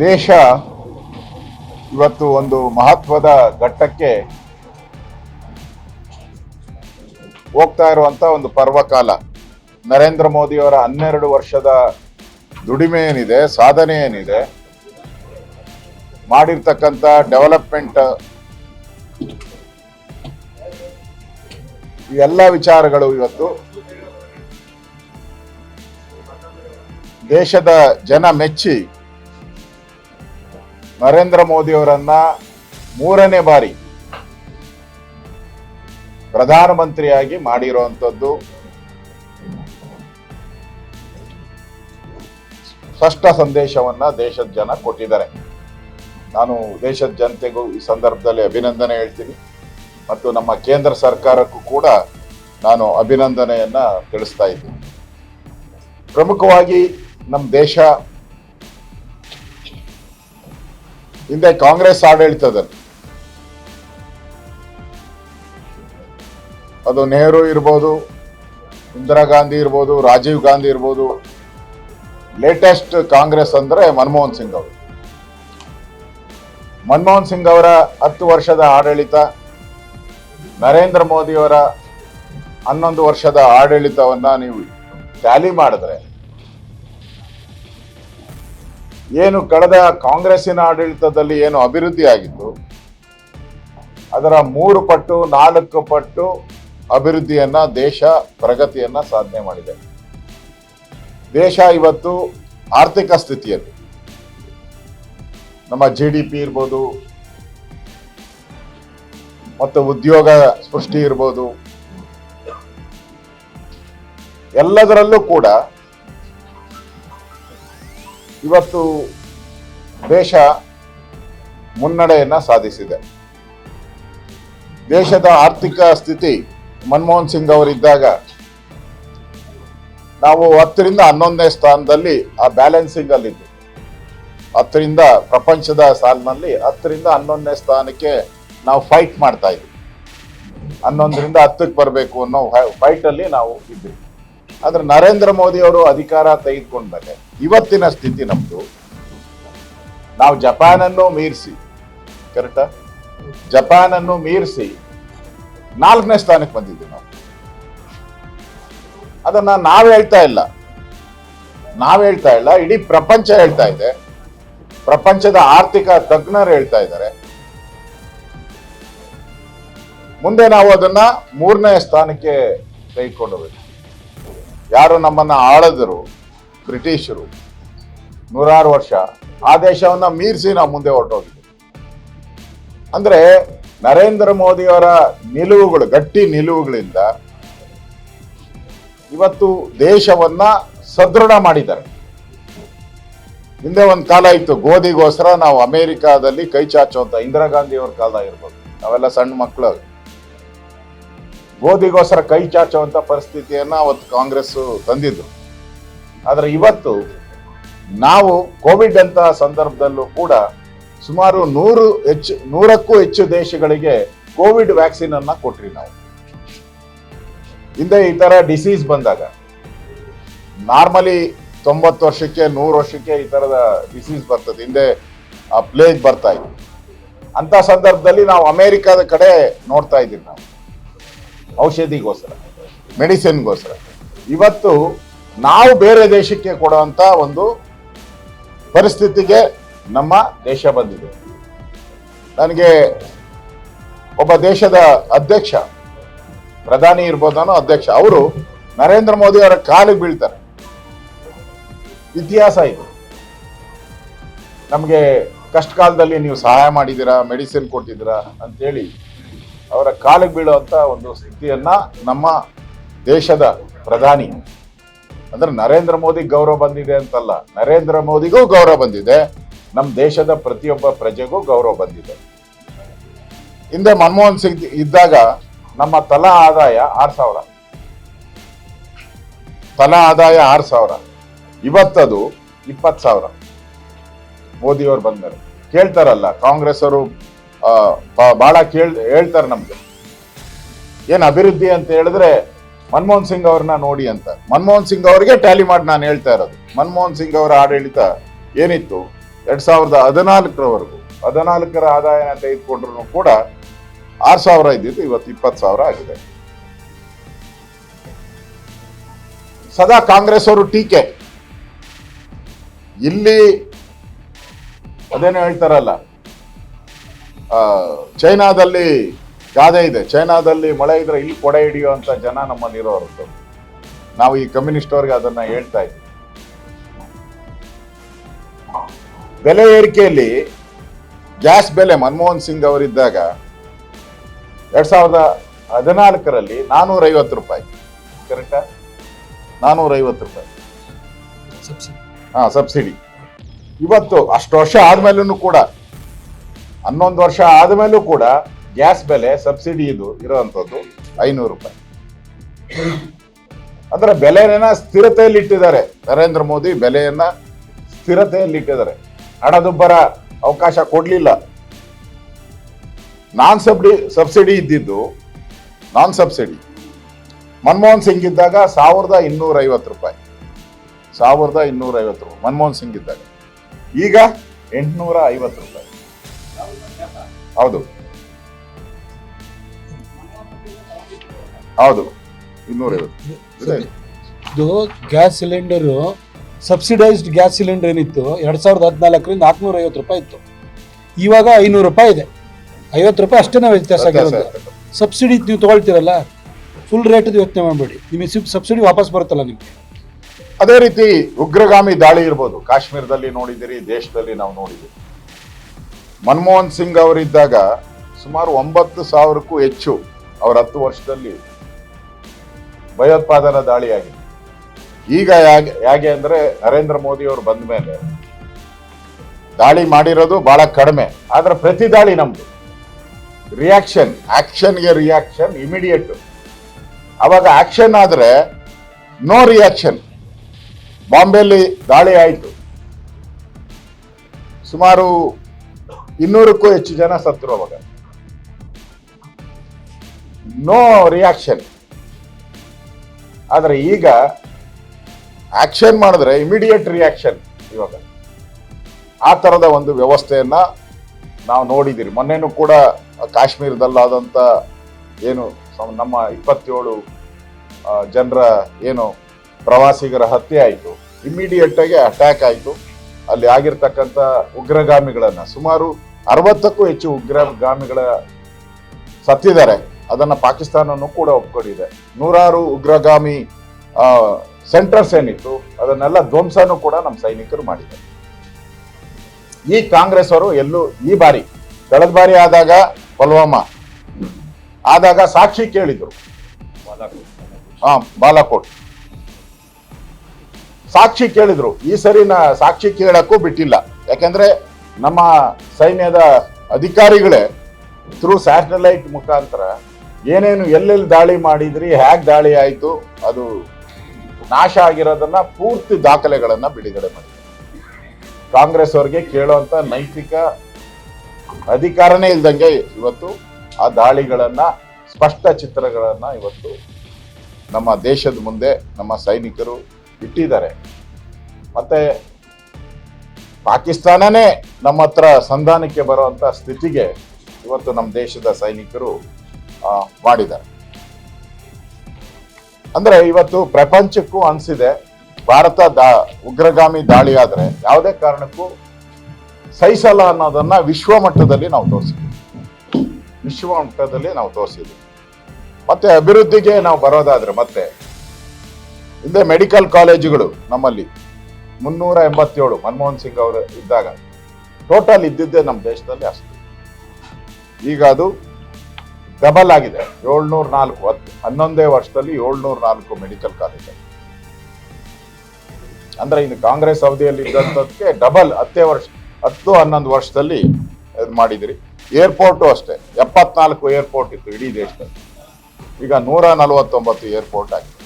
ದೇಶ ಇವತ್ತು ಒಂದು ಮಹತ್ವದ ಘಟ್ಟಕ್ಕೆ ಹೋಗ್ತಾ ಇರುವಂತ ಒಂದು ಪರ್ವಕಾಲ. ನರೇಂದ್ರ ಮೋದಿಯವರ ಹನ್ನೆರಡು ವರ್ಷದ ದುಡಿಮೆ ಏನಿದೆ, ಸಾಧನೆ ಏನಿದೆ, ಮಾಡಿರ್ತಕ್ಕಂಥ ಡೆವಲಪ್ಮೆಂಟ್ ಎಲ್ಲ ವಿಚಾರಗಳು ಇವತ್ತು ದೇಶದ ಜನ ಮೆಚ್ಚಿ ನರೇಂದ್ರ ಮೋದಿಯವರನ್ನ ಮೂರನೇ ಬಾರಿ ಪ್ರಧಾನಮಂತ್ರಿಯಾಗಿ ಮಾಡಿರುವಂಥದ್ದು ಸ್ಪಷ್ಟ ಸಂದೇಶವನ್ನ ದೇಶದ ಜನ ಕೊಟ್ಟಿದ್ದಾರೆ. ನಾನು ದೇಶದ ಜನತೆಗೂ ಈ ಸಂದರ್ಭದಲ್ಲಿ ಅಭಿನಂದನೆ ಹೇಳ್ತೀನಿ. ಮತ್ತು ನಮ್ಮ ಕೇಂದ್ರ ಸರ್ಕಾರಕ್ಕೂ ಕೂಡ ನಾನು ಅಭಿನಂದನೆಯನ್ನ ತಿಳಿಸ್ತಾ ಇದ್ದೀನಿ. ಪ್ರಮುಖವಾಗಿ ನಮ್ಮ ದೇಶ ಹಿಂದೆ ಕಾಂಗ್ರೆಸ್ ಆಡಳಿತದಲ್ಲಿ ಅದು ನೆಹರು ಇರ್ಬೋದು, ಇಂದಿರಾ ಗಾಂಧಿ ಇರ್ಬೋದು, ರಾಜೀವ್ ಗಾಂಧಿ ಇರ್ಬೋದು. ಲೇಟೆಸ್ಟ್ ಕಾಂಗ್ರೆಸ್ ಅಂದ್ರೆ ಮನಮೋಹನ್ ಸಿಂಗ್ ಅವರು. ಮನಮೋಹನ್ ಸಿಂಗ್ ಅವರ ಹತ್ತು ವರ್ಷದ ಆಡಳಿತ, ನರೇಂದ್ರ ಮೋದಿಯವರ ಹನ್ನೊಂದು ವರ್ಷದ ಆಡಳಿತವನ್ನ ನೀವು ಟ್ಯಾಲಿ ಮಾಡಿದ್ರೆ ಏನು ಕಳೆದ ಕಾಂಗ್ರೆಸ್ಸಿನ ಆಡಳಿತದಲ್ಲಿ ಏನು ಅಭಿವೃದ್ಧಿ ಆಗಿತ್ತು? ಅದರ ಮೂರು ಪಟ್ಟು, ನಾಲ್ಕು ಪಟ್ಟು ಅಭಿವೃದ್ಧಿಯನ್ನ, ದೇಶ ಪ್ರಗತಿಯನ್ನ ಸಾಧನೆ ಮಾಡಿದೆ. ದೇಶ ಇವತ್ತು ಆರ್ಥಿಕ ಸ್ಥಿತಿಯಲ್ಲಿ, ನಮ್ಮ ಜಿ ಡಿ ಪಿ ಇರ್ಬೋದು, ಮತ್ತು ಉದ್ಯೋಗ ಸೃಷ್ಟಿ ಇರ್ಬೋದು, ಎಲ್ಲದರಲ್ಲೂ ಕೂಡ ಇವತ್ತು ದೇಶ ಮುನ್ನಡೆಯನ್ನು ಸಾಧಿಸಿದೆ. ದೇಶದ ಆರ್ಥಿಕ ಸ್ಥಿತಿ ಮನಮೋಹನ್ ಸಿಂಗ್ ಅವರಿದ್ದಾಗ ನಾವು ಹತ್ತರಿಂದ ಹನ್ನೊಂದನೇ ಸ್ಥಾನದಲ್ಲಿ ಆ ಬ್ಯಾಲೆನ್ಸಿಂಗ್ ಅಲ್ಲಿದ್ದು ಹತ್ತರಿಂದ ಪ್ರಪಂಚದ ಸಾಲಿನಲ್ಲಿ ಹತ್ತರಿಂದ ಹನ್ನೊಂದನೇ ಸ್ಥಾನಕ್ಕೆ ನಾವು ಫೈಟ್ ಮಾಡ್ತಾ ಇದ್ವಿ. ಹನ್ನೊಂದರಿಂದ ಹತ್ತಕ್ಕೆ ಬರಬೇಕು ಅನ್ನೋ ಫೈಟಲ್ಲಿ ನಾವು ಇದ್ವಿ. ಆದ್ರೆ ನರೇಂದ್ರ ಮೋದಿ ಅವರು ಅಧಿಕಾರ ತೆಗೆದುಕೊಂಡ್ಮೇಲೆ ಇವತ್ತಿನ ಸ್ಥಿತಿ ನಮ್ದು. ನಾವು ಜಪಾನ್ ಅನ್ನು ಮೀರಿಸಿ ಕರೆಕ್ಟಾ ಜಪಾನ್ ಅನ್ನು ಮೀರಿಸಿ ನಾಲ್ಕನೇ ಸ್ಥಾನಕ್ಕೆ ಬಂದಿದ್ದೀವಿ ನಾವು. ಅದನ್ನ ನಾವ್ ಹೇಳ್ತಾ ಇಲ್ಲ. ನಾವ್ ಹೇಳ್ತಾ ಇಲ್ಲ, ಇಡೀ ಪ್ರಪಂಚ ಹೇಳ್ತಾ ಇದೆ. ಪ್ರಪಂಚದ ಆರ್ಥಿಕ ತಜ್ಞರು ಹೇಳ್ತಾ ಇದ್ದಾರೆ. ಮುಂದೆ ನಾವು ಅದನ್ನ ಮೂರನೇ ಸ್ಥಾನಕ್ಕೆ ತೆಗೆದುಕೊಂಡು ಹೋಗ್ಬೇಕು. ಯಾರು ನಮ್ಮನ್ನ ಆಳದರು, ಬ್ರಿಟಿಷರು, ನೂರಾರು ವರ್ಷ, ಆ ದೇಶವನ್ನು ಮೀರಿಸಿ ನಾವು ಮುಂದೆ ಹೊರಟೋಗಿದ್ದೀವಿ ಅಂದ್ರೆ ನರೇಂದ್ರ ಮೋದಿಯವರ ನಿಲುವುಗಳು, ಗಟ್ಟಿ ನಿಲುವುಗಳಿಂದ ಇವತ್ತು ದೇಶವನ್ನ ಸದೃಢ ಮಾಡಿದ್ದಾರೆ. ಹಿಂದೆ ಒಂದು ಕಾಲ ಇತ್ತು, ಗೋಧಿಗೋಸ್ಕರ ನಾವು ಅಮೆರಿಕಾದಲ್ಲಿ ಕೈ ಚಾಚುವಂತ, ಇಂದಿರಾ ಗಾಂಧಿಯವ್ರ ಕಾಲ ಇರ್ಬೋದು. ನಾವೆಲ್ಲ ಸಣ್ಣ ಮಕ್ಕಳು ಗೋಧಿಗೋಸ್ಕರ ಕೈ ಚಾಚುವಂಥ ಪರಿಸ್ಥಿತಿಯನ್ನು ಅವತ್ತು ಕಾಂಗ್ರೆಸ್ ತಂದಿದ್ರು ಆದರೆ ಇವತ್ತು ನಾವು ಕೋವಿಡ್ ಅಂತ ಸಂದರ್ಭದಲ್ಲೂ ಕೂಡ ಸುಮಾರು ನೂರು ಹೆಚ್ಚು ನೂರಕ್ಕೂ ಹೆಚ್ಚು ದೇಶಗಳಿಗೆ ಕೋವಿಡ್ ವ್ಯಾಕ್ಸಿನ್ ಅನ್ನ ಕೊಟ್ರಿ ನಾವು. ಹಿಂದೆ ಈ ತರ ಡಿಸೀಸ್ ಬಂದಾಗ ನಾರ್ಮಲಿ ತೊಂಬತ್ತು ವರ್ಷಕ್ಕೆ, ನೂರು ವರ್ಷಕ್ಕೆ ಈ ತರದ ಡಿಸೀಸ್ ಬರ್ತದೆ. ಹಿಂದೆ ಆ ಪ್ಲೇಗ್ ಬರ್ತಾ ಇತ್ತು. ಅಂತ ಸಂದರ್ಭದಲ್ಲಿ ನಾವು ಅಮೆರಿಕದ ಕಡೆ ನೋಡ್ತಾ ಇದ್ದೀವಿ ನಾವು. ಔಷಧಿಗೋಸ್ಕರ, ಮೆಡಿಸಿನ್ಗೋಸ್ಕರ. ಇವತ್ತು ನಾವು ಬೇರೆ ದೇಶಕ್ಕೆ ಕೊಡುವಂತ ಒಂದು ಪರಿಸ್ಥಿತಿಗೆ ನಮ್ಮ ದೇಶ ಬಂದಿದೆ. ನನಗೆ ಒಬ್ಬ ದೇಶದ ಅಧ್ಯಕ್ಷ, ಪ್ರಧಾನಿ ಇರ್ಬೋದನೋ ಅಧ್ಯಕ್ಷ, ಅವರು ನರೇಂದ್ರ ಮೋದಿ ಅವರ ಕಾಲಿಗೆ ಬೀಳ್ತಾರೆ. ಇತಿಹಾಸ ಇದು. ನಮಗೆ ಕಷ್ಟ ಕಾಲದಲ್ಲಿ ನೀವು ಸಹಾಯ ಮಾಡಿದ್ದೀರಾ, ಮೆಡಿಸಿನ್ ಕೊಟ್ಟಿದ್ದೀರಾ ಅಂತೇಳಿ ಅವರ ಕಾಲಿಗೆ ಬೀಳುವಂಥ ಒಂದು ಸ್ಥಿತಿಯನ್ನು ನಮ್ಮ ದೇಶದ ಪ್ರಧಾನಿ ಅಂದ್ರೆ ನರೇಂದ್ರ ಮೋದಿ ಗೌರವ ಬಂದಿದೆ ಅಂತಲ್ಲ, ನರೇಂದ್ರ ಮೋದಿಗೂ ಗೌರವ ಬಂದಿದೆ ನಮ್ಮ ದೇಶದ ಪ್ರತಿಯೊಬ್ಬ ಪ್ರಜೆಗೂ ಗೌರವ ಬಂದಿದೆ. ಹಿಂದೆ ಮನಮೋಹನ್ ಸಿಂಗ್ ಇದ್ದಾಗ ನಮ್ಮ ತಲಾ ಆದಾಯ ಆರು ಸಾವಿರ. ತಲಾ ಆದಾಯ ಆರು ಸಾವಿರ. ಇವತ್ತದು ಇಪ್ಪತ್ತು ಸಾವಿರ. ಮೋದಿಯವರು ಬಂದರು ಕೇಳ್ತಾರಲ್ಲ ಕಾಂಗ್ರೆಸ್ ಅವರು ಬಹಳ ಕೇಳ್, ಹೇಳ್ತಾರೆ ನಮ್ಗೆ. ಏನ್ ಅಭಿವೃದ್ಧಿ ಅಂತ ಹೇಳಿದ್ರೆ ಮನಮೋಹನ್ ಸಿಂಗ್ ಅವ್ರನ್ನ ನೋಡಿ ಅಂತ. ಮನಮೋಹನ್ ಸಿಂಗ್ ಅವರಿಗೆ ಟ್ಯಾಲಿ ಮಾಡಿ ನಾನು ಹೇಳ್ತಾ ಇರೋದು. ಮನಮೋಹನ್ ಸಿಂಗ್ ಅವರ ಆಡಳಿತ ಏನಿತ್ತು? ಎರಡ್ ಸಾವಿರದ ಹದಿನಾಲ್ಕರವರೆಗೂ, ಹದಿನಾಲ್ಕರ ಆದಾಯನ ತೆಗೆದುಕೊಂಡ್ರು ಕೂಡ ಆರು ಸಾವಿರ ಇದ್ದಿದ್ದು ಇವತ್ತು ಇಪ್ಪತ್ತು ಸಾವಿರ ಆಗಿದೆ. ಸದಾ ಕಾಂಗ್ರೆಸ್ ಅವರು ಟೀಕೆ. ಇಲ್ಲಿ ಅದೇನು ಹೇಳ್ತಾರಲ್ಲ ಚೈನಾದಲ್ಲಿ ಗಾದೆ ಇದೆ. ಚೈನಾದಲ್ಲಿ ಮಳೆ ಇದ್ರೆ ಇಲ್ಲಿ ಕೊಡೆ ಅಂತ ಜನ ನಮ್ಮಲ್ಲಿರೋರು ನಾವು ಈ ಕಮ್ಯುನಿಸ್ಟ್ ಅವ್ರಿಗೆ ಅದನ್ನ ಹೇಳ್ತಾ ಇದ್ವಿ. ಬೆಲೆ ಏರಿಕೆಯಲ್ಲಿ ಗ್ಯಾಸ್ ಬೆಲೆ ಮನಮೋಹನ್ ಸಿಂಗ್ ಅವರಿದ್ದಾಗ ಎರಡ್ ಸಾವಿರದ ಹದಿನಾಲ್ಕರಲ್ಲಿ ನಾನೂರ ಐವತ್ತು ರೂಪಾಯಿ. ಕರೆಕ್ಟಾ ನಾನೂರ ಐವತ್ತು ರೂಪಾಯಿ. ಸಬ್ಸಿಡಿ. ಹಾ ಸಬ್ಸಿಡಿ. ಇವತ್ತು ಅಷ್ಟು ವರ್ಷ ಆದ್ಮೇಲೂ ಕೂಡ ಹನ್ನೊಂದು ವರ್ಷ ಆದಮೇಲೂ ಕೂಡ ಗ್ಯಾಸ್ ಬೆಲೆ ಸಬ್ಸಿಡಿ ಇದು ಇರುವಂತದ್ದು ಐನೂರು ರೂಪಾಯಿ. ಅಂದ್ರೆ ಬೆಲೆನ ಸ್ಥಿರತೆಯಲ್ಲಿ ಇಟ್ಟಿದ್ದಾರೆ. ನರೇಂದ್ರ ಮೋದಿ ಬೆಲೆಯನ್ನ ಸ್ಥಿರತೆಯಲ್ಲಿ ಇಟ್ಟಿದ್ದಾರೆ. ಹಣದುಬ್ಬರ ಅವಕಾಶ ಕೊಡಲಿಲ್ಲ. ನಾನ್ ಸಬ್ಡಿ, ಸಬ್ಸಿಡಿ ಇದ್ದಿದ್ದು, ನಾನ್ ಸಬ್ಸಿಡಿ. ಮನಮೋಹನ್ ಸಿಂಗ್ ಇದ್ದಾಗ ಸಾವಿರದ ಇನ್ನೂರ ಐವತ್ತು ರೂಪಾಯಿ. ಸಾವಿರದ ಇನ್ನೂರೈವತ್ತು ರೂಪಾಯಿ ಮನಮೋಹನ್ ಸಿಂಗ್ ಇದ್ದಾಗ. ಈಗ ಎಂಟುನೂರ ಐವತ್ತು ರೂಪಾಯಿ. ಹೌದು. ಹೌದು. ಇನ್ನೂರೈವತ್ತು. ಇದೆ. Gas cylinder subsidised gas cylinder ಏನಿತ್ತು ಎರಡ್ ಸಾವಿರದ ಹದಿನಾಲ್ಕರಿಂದ ನಾಲ್ಕುನೂರ ಐವತ್ತು ರೂಪಾಯಿ ಇತ್ತು. ಇವಾಗ ಐನೂರು ರೂಪಾಯಿ ಇದೆ. ಐವತ್ತು ರೂಪಾಯಿ ಅಷ್ಟೇ ವ್ಯತ್ಯಾಸ ಆಗಿರೋದು. ಸಬ್ಸಿಡಿ ನೀವು ತಗೊಳ್ತೀರಲ್ಲ? ಫುಲ್ ರೇಟ್ ಯೋಚನೆ ಮಾಡಬೇಡಿ. ನಿಮಗೆ ಸಬ್ಸಿಡಿ ವಾಪಸ್ ಬರುತ್ತಲ್ಲ ನಿಮಗೆ? ಅದೇ ರೀತಿ ಉಗ್ರಗಾಮಿ ದಾಳಿ ಇರ್ಬೋದು. ಕಾಶ್ಮೀರದಲ್ಲಿ ನೋಡಿದಿರಿ ದೇಶದಲ್ಲಿ ನಾವು ನೋಡಿದ್ದೀವಿ. ಮನಮೋಹನ್ ಸಿಂಗ್ ಅವರಿದ್ದಾಗ ಸುಮಾರು ಒಂಬತ್ತು ಸಾವಿರಕ್ಕೂ ಹೆಚ್ಚು ಅವರ ಹತ್ತು ವರ್ಷದಲ್ಲಿ ಭಯೋತ್ಪಾದನಾ ದಾಳಿಯಾಗಿದೆ. ಈಗ ಹೇಗೆ ಹೇಗೆ ಅಂದ್ರೆ ನರೇಂದ್ರ ಮೋದಿ ಅವರು ಬಂದ ಮೇಲೆ ದಾಳಿ ಮಾಡಿರೋದು ಬಹಳ ಕಡಿಮೆ. ಆದ್ರೆ ಪ್ರತಿ ದಾಳಿ ನಮ್ದು. ರಿಯಾಕ್ಷನ್ ಆಕ್ಷನ್ಗೆ ರಿಯಾಕ್ಷನ್ ಇಮಿಡಿಯೇಟ್ ಅವಾಗ ಆಕ್ಷನ್ ಆದರೆ ನೋ ರಿಯಾಕ್ಷನ್ ಬಾಂಬೆಯಲ್ಲಿ ದಾಳಿ ಆಯಿತು. ಸುಮಾರು ಇನ್ನೂರಕ್ಕೂ ಹೆಚ್ಚು ಜನ ಸತ್ತರು ಅವಾಗ. ನೋ ರಿಯಾಕ್ಷನ್ ಆದರೆ ಈಗ ಆಕ್ಷನ್ ಮಾಡಿದ್ರೆ ಇಮಿಡಿಯೇಟ್ ರಿಯಾಕ್ಷನ್ ಇವಾಗ. ಆ ಥರದ ಒಂದು ವ್ಯವಸ್ಥೆಯನ್ನ ನಾವು ನೋಡಿದಿರಿ. ಮೊನ್ನೆನೂ ಕೂಡ ಕಾಶ್ಮೀರದಲ್ಲಾದಂತ ಏನು ನಮ್ಮ ಇಪ್ಪತ್ತೇಳು ಜನರ ಏನು ಪ್ರವಾಸಿಗರ ಹತ್ಯೆ ಆಯಿತು. ಆಗಿ ಅಟ್ಯಾಕ್ ಆಯಿತು. ಅಲ್ಲಿ ಆಗಿರ್ತಕ್ಕಂಥ ಉಗ್ರಗಾಮಿಗಳನ್ನ ಸುಮಾರು ಅರವತ್ತಕ್ಕೂ ಹೆಚ್ಚು ಉಗ್ರಗಾಮಿಗಳ ಸತ್ತಿದ್ದಾರೆ. ಅದನ್ನ ಪಾಕಿಸ್ತಾನನು ಕೂಡ ಒಪ್ಕೊಂಡಿದೆ. ನೂರಾರು ಉಗ್ರಗಾಮಿ ಸೆಂಟರ್ಸ್ ಏನಿತ್ತು ಅದನ್ನೆಲ್ಲ ಧ್ವಂಸನೂ ಕೂಡ ನಮ್ಮ ಸೈನಿಕರು ಮಾಡಿದ್ದಾರೆ. ಈ ಕಾಂಗ್ರೆಸ್ ಅವರು ಎಲ್ಲೂ ಈ ಬಾರಿ ಕಳೆದ ಬಾರಿ ಆದಾಗ ಪುಲ್ವಾಮಾ ಆದಾಗ ಸಾಕ್ಷಿ ಕೇಳಿದ್ರು. ಹಾ ಬಾಲಾಕೋಟ್. ಸಾಕ್ಷಿ ಕೇಳಿದ್ರು. ಈ ಸರಿ ನಾ ಸಾಕ್ಷಿ ಕೇಳಕ್ಕೂ ಬಿಟ್ಟಿಲ್ಲ. ಯಾಕಂದ್ರೆ ನಮ್ಮ ಸೈನ್ಯದ ಅಧಿಕಾರಿಗಳೇ ಥ್ರೂ ಸ್ಯಾಟಲೈಟ್ ಮುಖಾಂತರ ಏನೇನು ಎಲ್ಲೆಲ್ಲಿ ದಾಳಿ ಮಾಡಿದ್ರಿ ಹ್ಯಾಕ್ ದಾಳಿ ಆಯಿತು, ಅದು ನಾಶ ಆಗಿರೋದನ್ನ ಪೂರ್ತಿ ದಾಖಲೆಗಳನ್ನ ಬಿಡುಗಡೆ ಮಾಡಿದ್ರು. ಕಾಂಗ್ರೆಸ್ ಅವರಿಗೆ ಕೇಳುವಂತ ನೈತಿಕ ಅಧಿಕಾರನೇ ಇಲ್ದಂಗೆ ಇವತ್ತು ಆ ದಾಳಿಗಳನ್ನ, ಸ್ಪಷ್ಟ ಚಿತ್ರಗಳನ್ನ ಇವತ್ತು ನಮ್ಮ ದೇಶದ ಮುಂದೆ ನಮ್ಮ ಸೈನಿಕರು ಇಟ್ಟಿದ್ದಾರೆ. ಮತ್ತೆ ಪಾಕಿಸ್ತಾನನೇ ನಮ್ಮ ಹತ್ರ ಸಂಧಾನಕ್ಕೆ ಬರುವಂತ ಸ್ಥಿತಿಗೆ ಇವತ್ತು ನಮ್ಮ ದೇಶದ ಸೈನಿಕರು ಮಾಡಿದ್ದಾರೆ. ಅಂದ್ರೆ ಇವತ್ತು ಪ್ರಪಂಚಕ್ಕೂ ಅನ್ಸಿದೆ, ಭಾರತ ದಾ, ಉಗ್ರಗಾಮಿ ದಾಳಿ ಆದ್ರೆ ಯಾವುದೇ ಕಾರಣಕ್ಕೂ ಸಹಿಸಲ್ಲ ಅನ್ನೋದನ್ನ ವಿಶ್ವ ಮಟ್ಟದಲ್ಲಿ ನಾವು ತೋರಿಸಿದ್ವಿ ವಿಶ್ವ ಮಟ್ಟದಲ್ಲಿ ನಾವು ತೋರಿಸಿದ್ವಿ ಮತ್ತೆ ಅಭಿವೃದ್ಧಿಗೆ ನಾವು ಬರೋದಾದ್ರೆ ಮತ್ತೆ ಹಿಂದೆ ಮೆಡಿಕಲ್ ಕಾಲೇಜುಗಳು ನಮ್ಮಲ್ಲಿ. ಮುನ್ನೂರ ಎಂಬತ್ತೇಳು ಮನಮೋಹನ್ ಸಿಂಗ್ ಅವರು ಇದ್ದಾಗ. ಟೋಟಲ್ ಇದ್ದಿದ್ದೇ ನಮ್ಮ ದೇಶದಲ್ಲಿ ಅಷ್ಟು. ಈಗ ಅದು ಡಬಲ್ ಆಗಿದೆ. ಏಳ್ನೂರ ನಾಲ್ಕು ಹತ್ತು, ಹನ್ನೊಂದೇ ವರ್ಷದಲ್ಲಿ ಏಳ್ನೂರ ನಾಲ್ಕು ಮೆಡಿಕಲ್ ಕಾಲೇಜ್ ಅಂದ್ರೆ ಇನ್ನು ಕಾಂಗ್ರೆಸ್ ಅವಧಿಯಲ್ಲಿ ಇದ್ದಂಥದ್ದಕ್ಕೆ ಡಬಲ್ ಹತ್ತೇ ವರ್ಷ, ಹತ್ತು ಹನ್ನೊಂದು ವರ್ಷದಲ್ಲಿ ಇದು ಮಾಡಿದಿರಿ. ಏರ್ಪೋರ್ಟು ಅಷ್ಟೇ. ಎಪ್ಪತ್ನಾಲ್ಕು ಏರ್ಪೋರ್ಟ್ ಇತ್ತು ಇಡೀ ದೇಶದಲ್ಲಿ. ಈಗ ನೂರ ನಲವತ್ತೊಂಬತ್ತು ಏರ್ಪೋರ್ಟ್ ಆಗಿದೆ.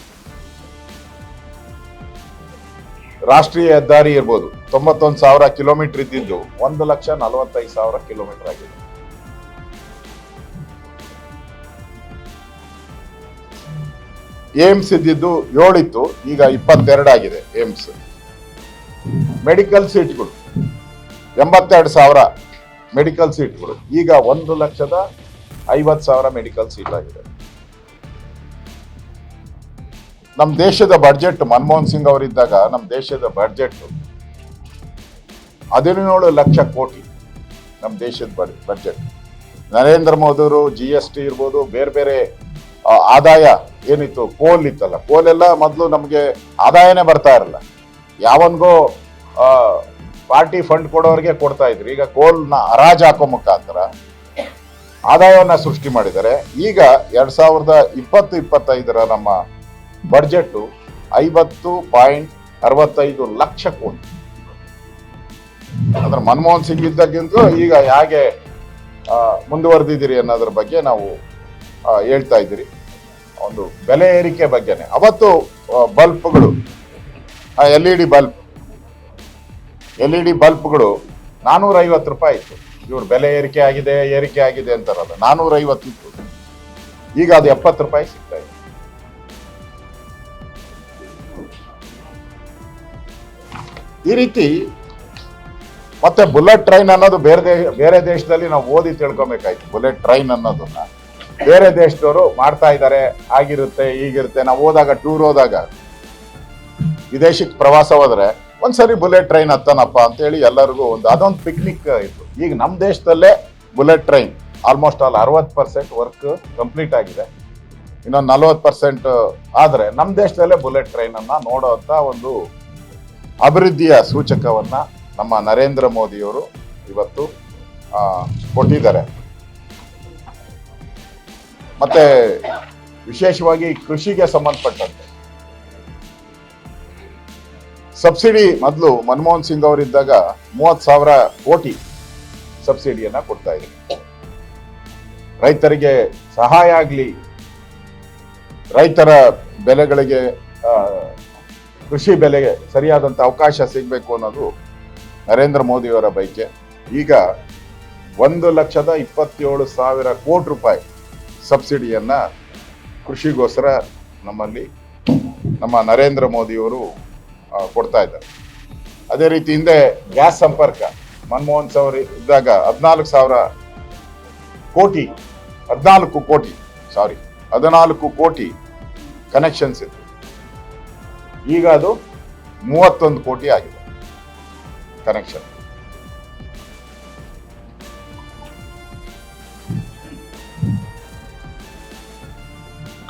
ರಾಷ್ಟ್ರೀಯ ಹೆದ್ದಾರಿ ಇರ್ಬೋದು, ತೊಂಬತ್ತೊಂದು ಸಾವಿರ ಕಿಲೋಮೀಟರ್ ಇದ್ದಿದ್ದು ಒಂದು ಲಕ್ಷ ನಲವತ್ತೈದು ಸಾವಿರ ಕಿಲೋಮೀಟರ್ ಆಗಿದೆ. ಏಮ್ಸ್ ಇದ್ದಿದ್ದು ಏಳಿತ್ತು, ಈಗ ಇಪ್ಪತ್ತೆರಡು ಆಗಿದೆ ಏಮ್ಸ್. ಮೆಡಿಕಲ್ ಸೀಟ್ಗಳು, ಎಂಬತ್ತೆರಡು ಸಾವಿರ ಮೆಡಿಕಲ್ ಸೀಟ್ಗಳು, ಈಗ ಒಂದು ಲಕ್ಷದ ಐವತ್ತು ಸಾವಿರ ಮೆಡಿಕಲ್ ಸೀಟ್ ಆಗಿದೆ. ನಮ್ಮ ದೇಶದ ಬಡ್ಜೆಟ್ ಮನಮೋಹನ್ ಸಿಂಗ್ ಅವರಿದ್ದಾಗ ನಮ್ಮ ದೇಶದ ಬಡ್ಜೆಟ್ ಹದಿನೇಳು ಲಕ್ಷ ಕೋಟಿ ನಮ್ಮ ದೇಶದ ಬಡ್ಜೆಟ್ ನರೇಂದ್ರ ಮೋದಿಯವರು ಜಿ ಎಸ್ ಟಿ ಇರ್ಬೋದು, ಬೇರೆ ಬೇರೆ ಆದಾಯ ಏನಿತ್ತು ಕೋಲ್ ಇತ್ತಲ್ಲ ಕೋಲೆಲ್ಲ ಮೊದಲು ನಮಗೆ ಆದಾಯನೇ ಬರ್ತಾ ಇರಲ್ಲ. ಯಾವನ್ಗೋ ಪಾರ್ಟಿ ಫಂಡ್ ಕೊಡೋರಿಗೆ ಕೊಡ್ತಾ ಇದ್ರು. ಈಗ ಕೋಲ್ನ ಹರಾಜು ಹಾಕೋ ಮುಖಾಂತರ ಆದಾಯವನ್ನ ಸೃಷ್ಟಿ ಮಾಡಿದ್ದಾರೆ. ಈಗ ಎರಡು ಸಾವಿರದ ಇಪ್ಪತ್ತು, ಇಪ್ಪತ್ತೈದರ ನಮ್ಮ ಬಡ್ಜೆಟ್ ಐವತ್ತು ಪಾಯಿಂಟ್ ಅರವತ್ತೈದು ಲಕ್ಷ ಕೋಟಿ. ಅಂದ್ರೆ ಮನಮೋಹನ್ ಸಿಂಗ್ ಇದ್ದಾಗಿಂತಲೂ ಈಗ ಹೇಗೆ ಆ, ಮುಂದುವರೆದಿದ್ದೀರಿ ಅನ್ನೋದ್ರ ಬಗ್ಗೆ ನಾವು ಹೇಳ್ತಾ ಇದ್ದೀರಿ. ಒಂದು ಬೆಲೆ ಏರಿಕೆ ಬಗ್ಗೆನೆ. ಅವತ್ತು ಆ, ಬಲ್ಬ್ಗಳು L E D bulb L E D ಬಲ್ಬ್ಗಳು ನಾನೂರ ಐವತ್ತು ರೂಪಾಯಿ ಇತ್ತು. ಇವ್ರು ಬೆಲೆ ಏರಿಕೆ ಆಗಿದೆ ಏರಿಕೆ ಆಗಿದೆ ಅಂತಾರಲ್ಲ ನಾನೂರ ಐವತ್ತು ಇತ್ತು. ಈಗ ಅದು ಎಪ್ಪತ್ತು ರೂಪಾಯಿ ಸಿಗ್ತಾ ಇದೆ. ಈ ರೀತಿ ಮತ್ತೆ ಬುಲೆಟ್ ಟ್ರೈನ್ ಅನ್ನೋದು ಬೇರೆ ಬೇರೆ ದೇಶದಲ್ಲಿ ನಾವು ಓದಿ ತಿಳ್ಕೊಬೇಕಾಯ್ತು. ಬುಲೆಟ್ ಟ್ರೈನ್ ಅನ್ನೋದನ್ನ. ಬೇರೆ ದೇಶದವರು ಮಾಡ್ತಾ ಇದ್ದಾರೆ ಆಗಿರುತ್ತೆ, ಈಗಿರುತ್ತೆ. ನಾವು ಹೋದಾಗ, ಟೂರ್ ಹೋದಾಗ, ವಿದೇಶಕ್ಕೆ ಪ್ರವಾಸ ಹೋದ್ರೆ ಒಂದ್ಸರಿ ಬುಲೆಟ್ ಟ್ರೈನ್ ಹತ್ತಾನಪ್ಪ ಅಂತೇಳಿ ಎಲ್ಲರಿಗೂ ಒಂದು, ಅದೊಂದು ಪಿಕ್ನಿಕ್ ಇತ್ತು ಈಗ ನಮ್ಮ ದೇಶದಲ್ಲೇ ಬುಲೆಟ್ ಟ್ರೈನ್ ಆಲ್ಮೋಸ್ಟ್ ಆಲ್ ಅರವತ್ತು ಪರ್ಸೆಂಟ್ ವರ್ಕ್ ಕಂಪ್ಲೀಟ್ ಆಗಿದೆ. ಇನ್ನೊಂದು ನಲ್ವತ್ತು ಪರ್ಸೆಂಟ್ ಆದರೆ ನಮ್ಮ ದೇಶದಲ್ಲೇ ಬುಲೆಟ್ ಟ್ರೈನನ್ನು ನೋಡೋ ಒಂದು ಅಭಿವೃದ್ಧಿಯ ಸೂಚಕವನ್ನ ನಮ್ಮ ನರೇಂದ್ರ ಮೋದಿಯವರು ಇವತ್ತು ಕೊಟ್ಟಿದ್ದಾರೆ. ಮತ್ತೆ ವಿಶೇಷವಾಗಿ ಕೃಷಿಗೆ ಸಂಬಂಧಪಟ್ಟಂತೆ. ಸಬ್ಸಿಡಿ ಮೊದಲು ಮನಮೋಹನ್ ಸಿಂಗ್ ಅವರಿದ್ದಾಗ ಮೂವತ್ತು ಸಾವಿರ ಕೋಟಿ ಸಬ್ಸಿಡಿಯನ್ನ ಕೊಡ್ತಾ ಇದ್ರು. ರೈತರಿಗೆ ಸಹಾಯ ಆಗಲಿ, ರೈತರ ಬೆಲೆಗಳಿಗೆ ಕೃಷಿ ಬೆಲೆಗೆ ಸರಿಯಾದಂಥ ಅವಕಾಶ ಸಿಗಬೇಕು ಅನ್ನೋದು ನರೇಂದ್ರ ಮೋದಿಯವರ ಬಯಕೆ. ಈಗ ಒಂದು ಲಕ್ಷದ ಇಪ್ಪತ್ತೇಳು ಸಾವಿರ ಕೋಟಿ ರೂಪಾಯಿ ಸಬ್ಸಿಡಿಯನ್ನು ಕೃಷಿಗೋಸ್ಕರ ನಮ್ಮಲ್ಲಿ ನಮ್ಮ ನರೇಂದ್ರ ಮೋದಿಯವರು ಕೊಡ್ತಾ ಇದ್ದಾರೆ. ಅದೇ ರೀತಿ ಹಿಂದೆ ಗ್ಯಾಸ್ ಸಂಪರ್ಕ, ಮನಮೋಹನ್ ಸಾವಿರ ಇದ್ದಾಗ ಹದಿನಾಲ್ಕು ಸಾವಿರ ಕೋಟಿ, ಹದಿನಾಲ್ಕು ಕೋಟಿ ಸಾರಿ ಹದಿನಾಲ್ಕು ಕೋಟಿ ಕನೆಕ್ಷನ್ಸ್ ಇತ್ತು. ಈಗ ಅದು ಮೂವತ್ತೊಂದು ಕೋಟಿ ಆಗಿದೆ ಕನೆಕ್ಷನ್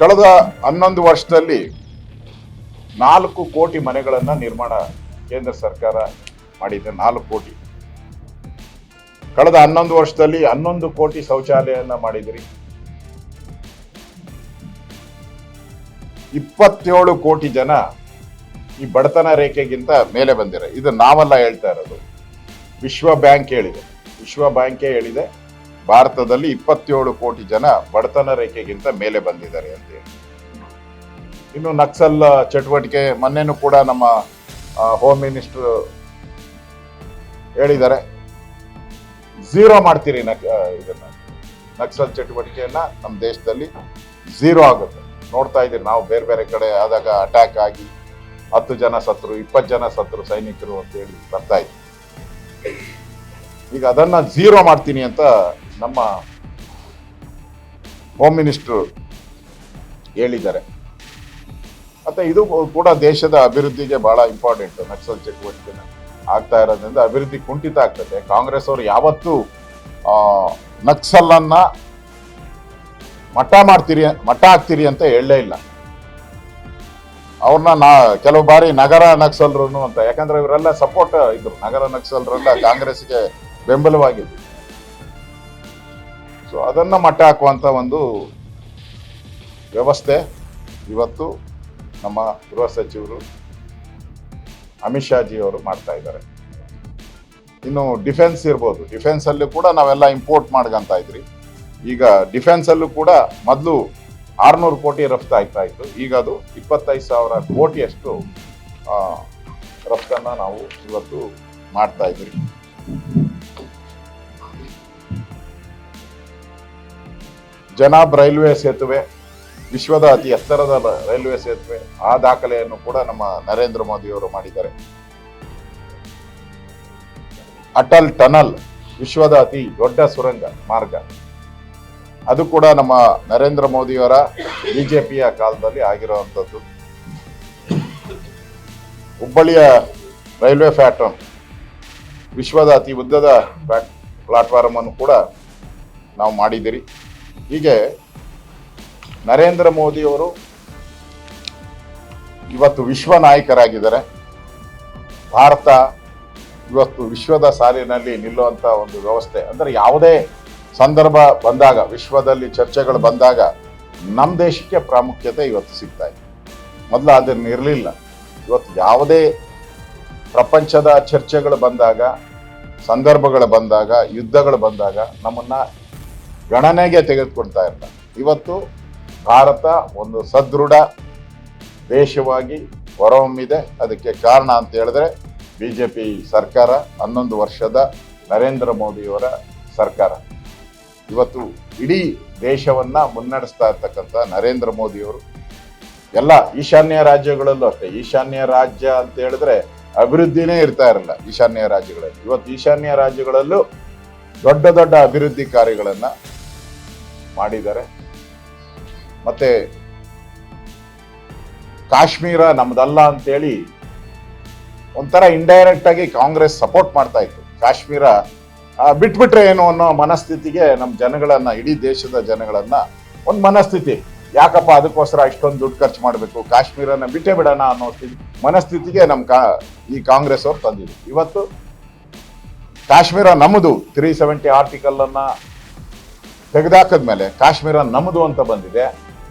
ಕಳೆದ ಹನ್ನೊಂದು ವರ್ಷದಲ್ಲಿ ನಾಲ್ಕು ಕೋಟಿ ಮನೆಗಳನ್ನು ನಿರ್ಮಾಣ ಕೇಂದ್ರ ಸರ್ಕಾರ ಮಾಡಿದೆ, ನಾಲ್ಕು ಕೋಟಿ. ಕಳೆದ ಹನ್ನೊಂದು ವರ್ಷದಲ್ಲಿ ಹನ್ನೊಂದು ಕೋಟಿ ಶೌಚಾಲಯನ ಮಾಡಿದ್ರಿ. ಇಪ್ಪತ್ತೇಳು ಕೋಟಿ ಜನ ಈ ಬಡತನ ರೇಖೆಗಿಂತ ಮೇಲೆ ಬಂದಿರ ಇದು ನಾವೆಲ್ಲ ಹೇಳ್ತಾ ಇರೋದು. ವಿಶ್ವ ಬ್ಯಾಂಕ್ ಹೇಳಿದೆ. ವಿಶ್ವ ಬ್ಯಾಂಕೇ ಹೇಳಿದೆ. ಭಾರತದಲ್ಲಿ ಇಪ್ಪತ್ತೇಳು ಕೋಟಿ ಜನ ಬಡತನ ರೇಖೆಗಿಂತ ಮೇಲೆ ಬಂದಿದ್ದಾರೆ ಅಂತ ಹೇಳಿ. ಇನ್ನು ನಕ್ಸಲ್ ಚಟುವಟಿಕೆ ಮೊನ್ನೆನೂ ಕೂಡ ನಮ್ಮ ಹೋಮ್ ಮಿನಿಸ್ಟರ್ ಹೇಳಿದ್ದಾರೆ. ಝೀರೋ ಮಾಡ್ತೀರಿ ನಕ್ ಇದನ್ನ. ನಕ್ಸಲ್ ಚಟುವಟಿಕೆಯನ್ನ ನಮ್ಮ ದೇಶದಲ್ಲಿ ಝೀರೋ ಆಗುತ್ತೆ. ನೋಡ್ತಾ ಇದ್ದೀರಿ, ನಾವು ಬೇರೆ ಬೇರೆ ಕಡೆ ಆದಾಗ ಅಟ್ಯಾಕ್ ಆಗಿ ಹತ್ತು ಜನ ಸತ್ರು, ಇಪ್ಪತ್ತು ಜನ ಸತ್ರು ಸೈನಿಕರು ಅಂತ ಹೇಳಿ ಬರ್ತಾ ಇತ್ತು ಈಗ ಅದನ್ನ ಝೀರೋ ಮಾಡ್ತೀನಿ ಅಂತ ನಮ್ಮ ಹೋಮ್ ಮಿನಿಸ್ಟರ್ ಹೇಳಿದ್ದಾರೆ. ಮತ್ತೆ ಇದು ಕೂಡ ದೇಶದ ಅಭಿವೃದ್ಧಿಗೆ ಬಹಳ ಇಂಪಾರ್ಟೆಂಟ್ ನಕ್ಸಲ್ ಚಟುವಟಿಕೆನ ಆಗ್ತಾ ಇರೋದ್ರಿಂದ ಅಭಿವೃದ್ಧಿ ಕುಂಠಿತ ಆಗ್ತದೆ. ಕಾಂಗ್ರೆಸ್ ಅವರು ಯಾವತ್ತೂ ನಕ್ಸಲ್ಲನ್ನ ಮಟ್ಟ ಮಾಡ್ತೀರಿ ಮಟ್ಟ ಹಾಕ್ತೀರಿ ಅಂತ ಹೇಳಲೇ ಇಲ್ಲ. ಅವ್ರನ್ನ ನಾ ಕೆಲವು ಬಾರಿ ನಗರ ನಕ್ಸಲ್ರು ಅಂತ, ಯಾಕಂದ್ರೆ ಇವರೆಲ್ಲ ಸಪೋರ್ಟ್ ಇದ್ರು. ನಗರ ನಕ್ಸಲ್ರೆಲ್ಲ ಕಾಂಗ್ರೆಸ್ಗೆ ಬೆಂಬಲವಾಗಿದ್ರು. ಸೊ ಅದನ್ನ ಮಟ್ಟ ಹಾಕುವಂತ ಒಂದು ವ್ಯವಸ್ಥೆ ಇವತ್ತು ನಮ್ಮ ಗೃಹ ಸಚಿವರು ಅಮಿತ್ ಶಾ ಜಿ ಅವರು ಮಾಡ್ತಾ ಇದ್ದಾರೆ. ಇನ್ನು ಡಿಫೆನ್ಸ್ ಇರ್ಬೋದು. ಡಿಫೆನ್ಸ್ ಅಲ್ಲೂ ಕೂಡ ನಾವೆಲ್ಲ ಇಂಪೋರ್ಟ್ ಮಾಡ್ಕಂತ ಇದ್ರಿ. ಈಗ ಡಿಫೆನ್ಸ್ ಅಲ್ಲೂ ಕೂಡ ಮೊದಲು ಆರ್ನೂರು ಕೋಟಿ ರಫ್ತು ಆಗ್ತಾ ಇತ್ತು. ಈಗ ಅದು ಇಪ್ಪತ್ತೈದು ಸಾವಿರ ಕೋಟಿಯಷ್ಟು ರಫ್ತನ್ನು ನಾವು ಇವತ್ತು ಮಾಡ್ತಾ ಇದ್ರಿ ಜನಾಬ್ ರೈಲ್ವೆ ಸೇತುವೆ, ವಿಶ್ವದ ಅತಿ ಎತ್ತರದ ರೈಲ್ವೆ ಸೇತುವೆ, ಆ ದಾಖಲೆಯನ್ನು ಕೂಡ ನಮ್ಮ ನರೇಂದ್ರ ಮೋದಿಯವರು ಮಾಡಿದ್ದಾರೆ. ಅಟಲ್ ಟನಲ್, ವಿಶ್ವದ ಅತಿ ದೊಡ್ಡ ಸುರಂಗ ಮಾರ್ಗ. ಅದು ಕೂಡ ನಮ್ಮ ನರೇಂದ್ರ ಮೋದಿಯವರ ಬಿಜೆಪಿಯ ಕಾಲದಲ್ಲಿ ಆಗಿರುವಂಥದ್ದು. ಹುಬ್ಬಳ್ಳಿಯ ರೈಲ್ವೆ ಫ್ಯಾಟ್ರಮ್ ವಿಶ್ವದ ಅತಿ ಉದ್ದದ ಪ್ಲಾಟ್ಫಾರ್ಮ್ ಅನ್ನು ಕೂಡ ನಾವು ಮಾಡಿದಿರಿ ಹೀಗೆ ನರೇಂದ್ರ ಮೋದಿಯವರು ಇವತ್ತು ವಿಶ್ವ ನಾಯಕರಾಗಿದ್ದಾರೆ. ಭಾರತ ಇವತ್ತು ವಿಶ್ವದ ಸಾಲಿನಲ್ಲಿ ನಿಲ್ಲುವಂತ ಒಂದು ವ್ಯವಸ್ಥೆ. ಅಂದ್ರೆ ಯಾವುದೇ ಸಂದರ್ಭ ಬಂದಾಗ, ವಿಶ್ವದಲ್ಲಿ ಚರ್ಚೆಗಳು ಬಂದಾಗ ನಮ್ಮ ದೇಶಕ್ಕೆ ಪ್ರಾಮುಖ್ಯತೆ ಇವತ್ತು ಸಿಗ್ತಾ ಇದೆ. ಮೊದಲು ಅದನ್ನು ಇರಲಿಲ್ಲ. ಇವತ್ತು ಯಾವುದೇ ಪ್ರಪಂಚದ ಚರ್ಚೆಗಳು ಬಂದಾಗ, ಸಂದರ್ಭಗಳು ಬಂದಾಗ, ಯುದ್ಧಗಳು ಬಂದಾಗ ನಮ್ಮನ್ನ ಗಣನೆಗೆ ತೆಗೆದುಕೊಳ್ತಾ ಇರಲ್ಲ ಇವತ್ತು ಭಾರತ ಒಂದು ಸದೃಢ ದೇಶವಾಗಿ ಹೊರಹೊಮ್ಮಿದೆ. ಅದಕ್ಕೆ ಕಾರಣ ಅಂತ ಹೇಳಿದ್ರೆ ಪಿ ಸರ್ಕಾರ, ಹನ್ನೊಂದು ವರ್ಷದ ನರೇಂದ್ರ ಮೋದಿಯವರ ಸರ್ಕಾರ. ಇವತ್ತು ಇಡೀ ದೇಶವನ್ನ ಮುನ್ನಡೆಸ್ತಾ ಇರ್ತಕ್ಕಂಥ ನರೇಂದ್ರ ಮೋದಿಯವರು, ಎಲ್ಲ ಈಶಾನ್ಯ ರಾಜ್ಯಗಳಲ್ಲೂ ಅಷ್ಟೇ, ಈಶಾನ್ಯ ರಾಜ್ಯ ಅಂತ ಹೇಳಿದ್ರೆ ಅಭಿವೃದ್ಧಿನೇ ಇರ್ತಾ ಇರಲ್ಲ ಈಶಾನ್ಯ ರಾಜ್ಯಗಳಲ್ಲಿ. ಇವತ್ತು ಈಶಾನ್ಯ ರಾಜ್ಯಗಳಲ್ಲೂ ದೊಡ್ಡ ದೊಡ್ಡ ಅಭಿವೃದ್ಧಿ ಕಾರ್ಯಗಳನ್ನ ಮಾಡಿದ್ದಾರೆ. ಮತ್ತೆ ಕಾಶ್ಮೀರ ನಮ್ದಲ್ಲ ಅಂತೇಳಿ ಒಂಥರ ಇಂಡೈರೆಕ್ಟ್ ಆಗಿ ಕಾಂಗ್ರೆಸ್ ಸಪೋರ್ಟ್ ಮಾಡ್ತಾ ಇತ್ತು. ಕಾಶ್ಮೀರ ಬಿಟ್ಬಿಟ್ರೆ ಏನು ಅನ್ನೋ ಮನಸ್ಥಿತಿಗೆ ನಮ್ಮ ಜನಗಳನ್ನ, ಇಡೀ ದೇಶದ ಜನಗಳನ್ನ ಒಂದು ಮನಸ್ಥಿತಿ. ಯಾಕಪ್ಪ ಅದಕ್ಕೋಸ್ಕರ ಇಷ್ಟೊಂದು ದುಡ್ಡು ಖರ್ಚು ಮಾಡಬೇಕು, ಕಾಶ್ಮೀರನ ಬಿಟ್ಟೇ ಬಿಡೋಣ ಅನ್ನೋ ಸ್ಥಿತಿ ಮನಸ್ಥಿತಿಗೆ ನಮ್ಮ ಕಾ, ಈ ಕಾಂಗ್ರೆಸ್ ಅವ್ರು ತಂದಿದ್ರು. ಇವತ್ತು ಕಾಶ್ಮೀರ ನಮ್ಮದು ತ್ರೀ ಸೆವೆಂಟಿ ಆರ್ಟಿಕಲ್ ಅನ್ನ ತೆಗೆದಾಕದ್ಮೇಲೆ ಕಾಶ್ಮೀರ ನಮ್ಮದು ಅಂತ ಬಂದಿದೆ.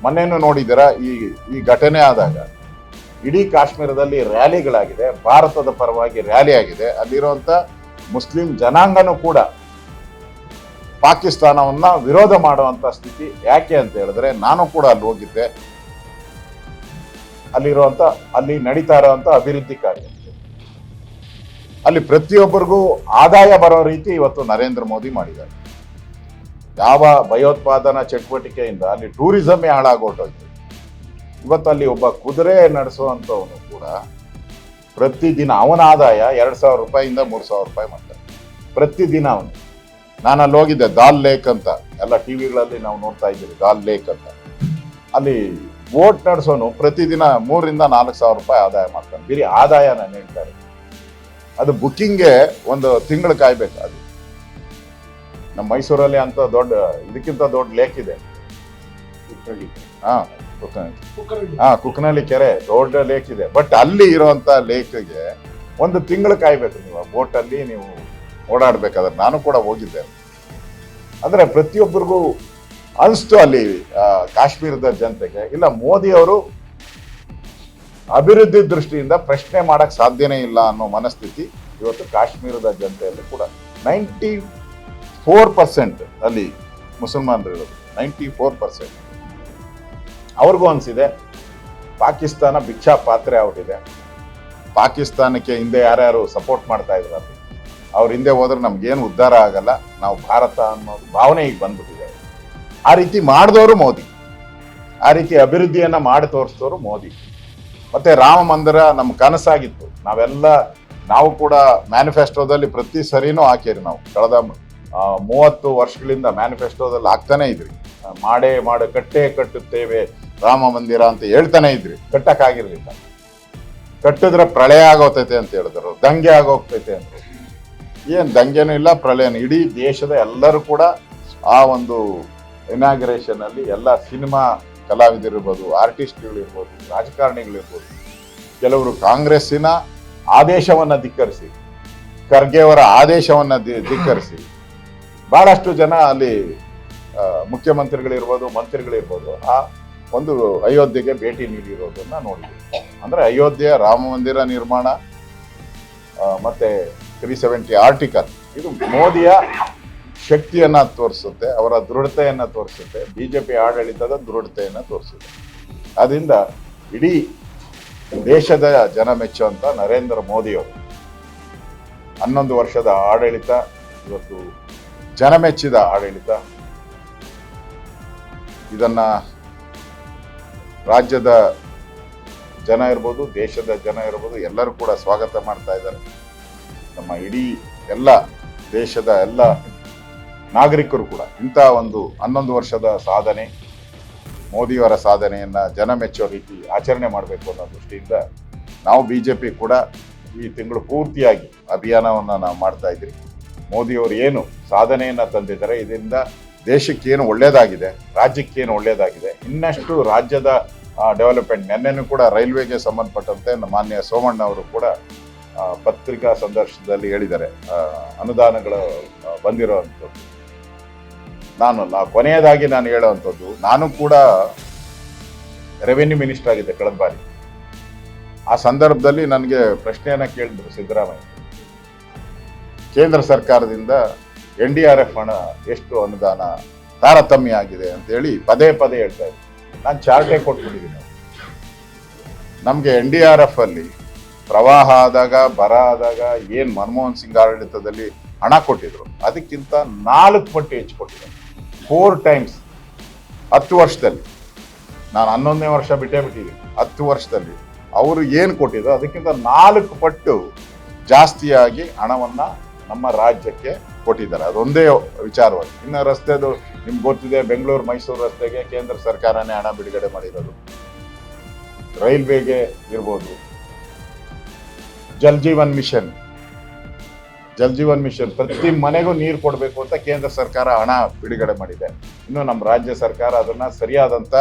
ಮೊನ್ನೆನೂ ನೋಡಿದ್ದೀರಾ, ಈ ಈ ಘಟನೆ ಆದಾಗ ಇಡೀ ಕಾಶ್ಮೀರದಲ್ಲಿ ರ್ಯಾಲಿಗಳಾಗಿದೆ, ಭಾರತದ ಪರವಾಗಿ ರ್ಯಾಲಿ ಆಗಿದೆ. ಅಲ್ಲಿರುವಂತ ಮುಸ್ಲಿಂ ಜನಾಂಗನೂ ಕೂಡ ಪಾಕಿಸ್ತಾನವನ್ನ ವಿರೋಧ ಮಾಡುವಂಥ ಸ್ಥಿತಿ ಯಾಕೆ ಅಂತ ಹೇಳಿದ್ರೆ ನಾನು ಕೂಡ ಅಲ್ಲಿ ಹೋಗಿದ್ದೆ. ಅಲ್ಲಿರುವಂಥ ಅಲ್ಲಿ ನಡೀತಾ ಇರುವಂತ ಅಭಿವೃದ್ಧಿ ಕಾರ್ಯ. ಅಲ್ಲಿ ಪ್ರತಿಯೊಬ್ಬರಿಗೂ ಆದಾಯ ಬರೋ ರೀತಿ ಇವತ್ತು ನರೇಂದ್ರ ಮೋದಿ ಮಾಡಿದ್ದಾರೆ. ಯಾವ ಭಯೋತ್ಪಾದನಾ ಚಟುವಟಿಕೆಯಿಂದ ಅಲ್ಲಿ ಟೂರಿಸಮೇ ಹಾಳಾಗೋಟೋಯ್ತು. ಇವತ್ತು ಅಲ್ಲಿ ಒಬ್ಬ ಕುದುರೆ ನಡೆಸುವಂಥವನು ಕೂಡ ಪ್ರತಿದಿನ ಅವನ ಆದಾಯ ಎರಡು ಸಾವಿರ ರೂಪಾಯಿಂದ ಮೂರು ಸಾವಿರ ರೂಪಾಯಿ ಮಾಡ್ತಾನೆ ಪ್ರತಿದಿನ ಅವನು. ನಾನು ಅಲ್ಲಿ ಹೋಗಿದ್ದೆ, ದಾಲ್ ಲೇಕ್ ಅಂತ. ಎಲ್ಲ ಟಿವಿಗಳಲ್ಲಿ ನಾವು ನೋಡ್ತಾ ಇದ್ದೀವಿ, ದಾಲ್ ಲೇಕ್ ಅಂತ. ಅಲ್ಲಿ ಬೋಟ್ ನಡೆಸೋನು ಪ್ರತಿದಿನ ಮೂರರಿಂದ ನಾಲ್ಕು ಸಾವಿರ ರೂಪಾಯಿ ಆದಾಯ ಮಾಡ್ತಾನೆ. ಬಿರಿ ಆದಾಯ ನಾನು ಹೇಳ್ತಾರೆ ಅದು ಬುಕ್ಕಿಂಗ್ಗೆ ಒಂದು ತಿಂಗಳು ಕಾಯ್ಬೇಕು ಅದು. ನಮ್ಮ ಮೈಸೂರಲ್ಲಿ ಅಂತ ದೊಡ್ಡ, ಇದಕ್ಕಿಂತ ದೊಡ್ಡ ಲೇಕ್ ಇದೆ. ಹಾ. ಕುಕ್ಕನಹಳ್ಳಿ. ಹಾ ಕುಕ್ನಳ್ಳಿ ಕೆರೆ ದೊಡ್ಡ ಲೇಕ್ ಇದೆ. ಬಟ್ ಅಲ್ಲಿ ಇರುವಂತ ಲೇಕ್ಗೆ ಒಂದು ತಿಂಗಳು ಕಾಯ್ಬೇಕು ನೀವು. ಬೋಟ್ ಅಲ್ಲಿ ನೀವು ಓಡಾಡ್ಬೇಕಾದ್ರೆ ನಾನು ಕೂಡ ಹೋಗಿದ್ದೆ. ಅಂದ್ರೆ ಪ್ರತಿಯೊಬ್ಬರಿಗೂ ಅನಿಸ್ತು ಅಲ್ಲಿ ಕಾಶ್ಮೀರದ ಜನತೆಗೆ. ಇಲ್ಲ ಮೋದಿ ಅವರು ಅಭಿವೃದ್ಧಿ ದೃಷ್ಟಿಯಿಂದ ಪ್ರಶ್ನೆ ಮಾಡಕ್ ಸಾಧ್ಯನೇ ಇಲ್ಲ ಅನ್ನೋ ಮನಸ್ಥಿತಿ ಇವತ್ತು ಕಾಶ್ಮೀರದ ಜನತೆಯಲ್ಲಿ ಕೂಡ. ನೈಂಟಿ ಫೋರ್ ಪರ್ಸೆಂಟ್ ಅಲ್ಲಿ ಮುಸಲ್ಮಾನರು ಇರೋದು. ನೈಂಟಿ ಫೋರ್ ಪರ್ಸೆಂಟ್ ಅವ್ರಿಗೂ ಅನಿಸಿದೆ, ಪಾಕಿಸ್ತಾನ ಭಿಕ್ಷಾ ಪಾತ್ರೆ ಆಗ್ಬಿಟ್ಟಿದೆ ಪಾಕಿಸ್ತಾನಕ್ಕೆ ಹಿಂದೆ ಯಾರ್ಯಾರು ಸಪೋರ್ಟ್ ಮಾಡ್ತಾ ಇದ್ರು ಅಲ್ಲಿ, ಅವ್ರ ಹಿಂದೆ ಹೋದ್ರೆ ನಮ್ಗೇನು ಉದ್ಧಾರ ಆಗಲ್ಲ, ನಾವು ಭಾರತ ಅನ್ನೋದು ಭಾವನೆ ಈಗ ಬಂದ್ಬಿಟ್ಟಿದೆ. ಆ ರೀತಿ ಮಾಡಿದವರು ಮೋದಿ. ಆ ರೀತಿ ಅಭಿವೃದ್ಧಿಯನ್ನು ಮಾಡಿ ತೋರಿಸಿದವರು ಮೋದಿ. ಮತ್ತೆ ರಾಮ ಮಂದಿರ ನಮ್ಮ ಕನಸಾಗಿತ್ತು. ನಾವೆಲ್ಲ, ನಾವು ಕೂಡ ಮ್ಯಾನಿಫೆಸ್ಟೋದಲ್ಲಿ ಪ್ರತಿ ಸರಿನೂ ಹಾಕಿರಿ ನಾವು. ಕಳೆದ ಮೂವತ್ತು ವರ್ಷಗಳಿಂದ ಮ್ಯಾನಿಫೆಸ್ಟೋದಲ್ಲಿ ಹಾಕ್ತಾನೆ ಇದ್ರಿ. ಮಾಡೇ ಮಾಡ, ಕಟ್ಟೇ ಕಟ್ಟುತ್ತೇವೆ. ರಾಮ ಮಂದಿರ ಅಂತ ಹೇಳ್ತಾನೆ ಇದ್ರಿ. ಕಟ್ಟಕ್ಕಾಗಿರ್ಲಿಲ್ಲ ಕಟ್ಟಿದ್ರೆ ಪ್ರಳಯ ಆಗೋತೈತೆ ಅಂತ ಹೇಳಿದ್ರು. ದಂಗೆ ಆಗೋಗ್ತೈತೆ ಅಂತ ಏನು ದಂಗೆನೂ ಇಲ್ಲ, ಪ್ರಳಯನೂ. ಇಡೀ ದೇಶದ ಎಲ್ಲರೂ ಕೂಡ ಆ ಒಂದು ಇನಾಗ್ರೇಷನ್ ಅಲ್ಲಿ ಎಲ್ಲ ಸಿನಿಮಾ ಕಲಾವಿದರಿರ್ಬೋದು ಆರ್ಟಿಸ್ಟ್ಗಳಿರ್ಬೋದು ರಾಜಕಾರಣಿಗಳಿರ್ಬೋದು, ಕೆಲವರು ಕಾಂಗ್ರೆಸ್ಸಿನ ಆದೇಶವನ್ನು ಧಿಕ್ಕರಿಸಿ ಖರ್ಗೆಯವರ ಆದೇಶವನ್ನು ಧಿಕ್ಕರಿಸಿ, ಬಹಳಷ್ಟು ಜನ ಅಲ್ಲಿ ಮುಖ್ಯಮಂತ್ರಿಗಳಿರ್ಬೋದು, ಮಂತ್ರಿಗಳಿರ್ಬೋದು, ಆ ಒಂದು ಅಯೋಧ್ಯೆಗೆ ಭೇಟಿ ನೀಡಿರೋದನ್ನ ನೋಡಿದ್ವಿ. ಅಂದ್ರೆ ಅಯೋಧ್ಯೆಯ ರಾಮ ಮಂದಿರ ನಿರ್ಮಾಣ ಮತ್ತೆ ತ್ರೀ ಸೆವೆಂಟಿ ಆರ್ಟಿಕಲ್, ಇದು ಮೋದಿಯ ಶಕ್ತಿಯನ್ನ ತೋರಿಸುತ್ತೆ, ಅವರ ದೃಢತೆಯನ್ನ ತೋರಿಸುತ್ತೆ, ಬಿಜೆಪಿ ಆಡಳಿತದ ದೃಢತೆಯನ್ನ ತೋರಿಸುತ್ತೆ. ಅದರಿಂದ ಇಡೀ ದೇಶದ ಜನ ಮೆಚ್ಚುವಂತ ನರೇಂದ್ರ ಮೋದಿಯವರು ಹನ್ನೊಂದು ವರ್ಷದ ಆಡಳಿತ, ಇವತ್ತು ಜನ ಮೆಚ್ಚಿದ ಆಡಳಿತ ಇದನ್ನ ರಾಜ್ಯದ ಜನ ಇರ್ಬೋದು, ದೇಶದ ಜನ ಇರ್ಬೋದು, ಎಲ್ಲರೂ ಕೂಡ ಸ್ವಾಗತ ಮಾಡ್ತಾ ಇದ್ದಾರೆ. ನಮ್ಮ ಇಡೀ ಎಲ್ಲ ದೇಶದ ಎಲ್ಲ ನಾಗರಿಕರು ಕೂಡ, ಇಂಥ ಒಂದು ಹನ್ನೊಂದು ವರ್ಷದ ಸಾಧನೆ, ಮೋದಿಯವರ ಸಾಧನೆಯನ್ನು ಜನ ಮೆಚ್ಚೋ ರೀತಿ ಆಚರಣೆ ಮಾಡಬೇಕು ಅನ್ನೋ ದೃಷ್ಟಿಯಿಂದ ನಾವು ಬಿ ಜೆ ಪಿ ಕೂಡ ಈ ತಿಂಗಳು ಪೂರ್ತಿಯಾಗಿ ಅಭಿಯಾನವನ್ನು ನಾವು ಮಾಡ್ತಾ ಇದ್ದೀವಿ. ಮೋದಿಯವರು ಏನು ಸಾಧನೆಯನ್ನು ತಂದಿದ್ದಾರೆ, ಇದರಿಂದ ದೇಶಕ್ಕೇನು ಒಳ್ಳೆಯದಾಗಿದೆ ರಾಜ್ಯಕ್ಕೇನು ಒಳ್ಳೆಯದಾಗಿದೆ ಇನ್ನಷ್ಟು ರಾಜ್ಯದ ಡೆವಲಪ್ಮೆಂಟ್ ನೆನ್ನೆನೂ ಕೂಡ ರೈಲ್ವೆಗೆ ಸಂಬಂಧಪಟ್ಟಂತೆ ಮಾನ್ಯ ಸೋಮಣ್ಣ ಅವರು ಕೂಡ ಪತ್ರಿಕಾ ಸಂದರ್ಶನದಲ್ಲಿ ಹೇಳಿದ್ದಾರೆ. ಅನುದಾನಗಳು ಬಂದಿರೋವಂಥದ್ದು. ನಾನು, ನಾ- ಕೊನೆಯದಾಗಿ ನಾನು ಹೇಳೋವಂಥದ್ದು, ನಾನು ಕೂಡ ರೆವೆನ್ಯೂ ಮಿನಿಸ್ಟರ್ ಆಗಿದ್ದೆ ಕಳೆದ ಬಾರಿ. ಆ ಸಂದರ್ಭದಲ್ಲಿ ನನಗೆ ಪ್ರಶ್ನೆಯನ್ನು ಕೇಳಿದ್ರು ಸಿದ್ದರಾಮಯ್ಯ. ಕೇಂದ್ರ ಸರ್ಕಾರದಿಂದ ಎನ್ ಡಿ ಆರ್ ಎಫ್ ಹಣ ಎಷ್ಟು ಅನುದಾನ ತಾರತಮ್ಯ ಆಗಿದೆ ಅಂತೇಳಿ ಪದೇ ಪದೇ ಹೇಳ್ತಾ ಇದ್ದೆ. ನಾನು ಚಾರ್ಟೇ ಕೊಟ್ಬಿಟ್ಟಿದ್ದೀನಿ ನಮಗೆ ಎನ್ ಡಿ ಆರ್ ಎಫ್ ಅಲ್ಲಿ ಪ್ರವಾಹ ಆದಾಗ, ಬರ ಆದಾಗ, ಏನು ಮನಮೋಹನ್ ಸಿಂಗ್ ಆಡಳಿತದಲ್ಲಿ ಹಣ ಕೊಟ್ಟಿದ್ರು, ಅದಕ್ಕಿಂತ ನಾಲ್ಕು ಪಟ್ಟು ಹೆಚ್ಚು ಕೊಟ್ಟಿದ್ದಾರೆ. ಫೋರ್ ಟೈಮ್ಸ್ ಹತ್ತು ವರ್ಷದಲ್ಲಿ. ನಾನು ಹನ್ನೊಂದನೇ ವರ್ಷ ಬಿಟ್ಟೇ ಬಿಟ್ಟಿದ್ದೀನಿ. ಹತ್ತು ವರ್ಷದಲ್ಲಿ. ಅವರು ಏನು ಕೊಟ್ಟಿದ್ರು, ಅದಕ್ಕಿಂತ ನಾಲ್ಕು ಪಟ್ಟು ಜಾಸ್ತಿಯಾಗಿ ಹಣವನ್ನ ನಮ್ಮ ರಾಜ್ಯಕ್ಕೆ ಕೊಟ್ಟಿದ್ದಾರೆ. ಅದೊಂದೇ ವಿಚಾರವಾಗಿ. ಇನ್ನು ರಸ್ತೆದು ನಿಮ್ಗೆ ಗೊತ್ತಿದೆ, ಬೆಂಗಳೂರು, ಮೈಸೂರು ರಸ್ತೆಗೆ ಕೇಂದ್ರ ಸರ್ಕಾರನೇ ಹಣ ಬಿಡುಗಡೆ ಮಾಡಿರೋದು. ರೈಲ್ವೆಗೆ ಇರ್ಬೋದು. ಜಲ್ ಜೀವನ್ ಮಿಷನ್. ಜಲ್ ಜೀವನ್ ಮಿಷನ್. ಪ್ರತಿ ಮನೆಗೂ ನೀರು ಕೊಡಬೇಕು ಅಂತ ಕೇಂದ್ರ ಸರ್ಕಾರ ಹಣ ಬಿಡುಗಡೆ ಮಾಡಿದೆ. ಇನ್ನು ನಮ್ಮ ರಾಜ್ಯ ಸರ್ಕಾರ ಅದನ್ನ ಸರಿಯಾದಂತ